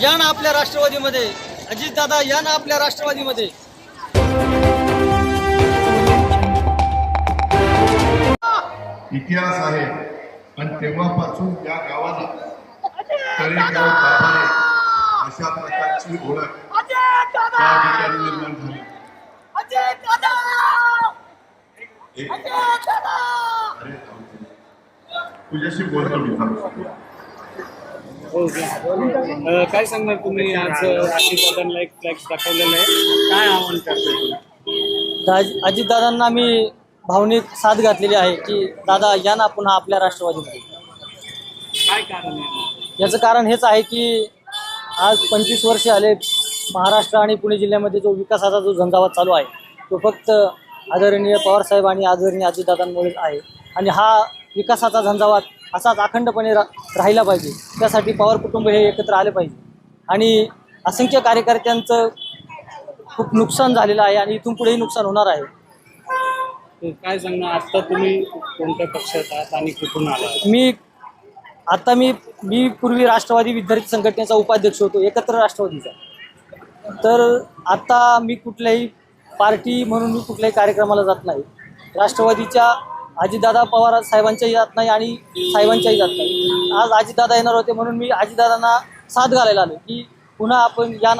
या ना आपल्या राष्ट्रवादीमध्ये अजितदादा या ना आपल्या राष्ट्रवादीमध्ये इतिहास आहे आणि तेव्हापासून या गावाला तळेगाव दाभाडे अशा प्रकारची ओळख त्या ठिकाणी निर्माण झाली तुझ्याशी बोलतो मी थांब. काय सांगणार तुम्ही? आज अजितदादांना एक फ्लॅक्स दाखवलेला आहे. काय आव्हान तुम्ही? दा- अजितदादांना मी भावनिक साथ घातलेली आहे की दादा या ना पुन्हा आपल्या राष्ट्रवादीमध्ये काय कारण आहे? याचं कारण हेच आहे की आज पंचवीस वर्षे आले महाराष्ट्र आणि पुणे जिल्ह्यामध्ये जो विकासाचा जो झंझावात चालू आहे तो फक्त आदरणीय पवारसाहेब आणि आदरणीय अजितदादांमुळेच आहे. आणि हा विकासाचा झंझावात असाच अखंडपणे रा राहिला पाहिजे. त्यासाठी पवार कुटुंब हे एकत्र आले पाहिजे. आणि असंख्य कार्यकर्त्यांचं खूप नुकसान झालेलं आहे आणि इथून पुढेही नुकसान होणार आहे. काय सांगणार? आता तुम्ही कोणत्या पक्षात आहात आणि कुठून आला मी आता मी मी पूर्वी राष्ट्रवादी विद्यार्थी संघटनेचा उपाध्यक्ष होतो एकत्र राष्ट्रवादीचा. तर आता मी कुठल्याही पार्टी म्हणून मी कुठल्याही कार्यक्रमाला जात नाही. राष्ट्रवादीच्या अजितदादा पवार साहेबांच्याही जात नाही आणि साहेबांच्याही जात नाही. आज अजितदादा येणार होते म्हणून मी अजितदादांना साथ घालायला आलो की पुन्हा आपण या ना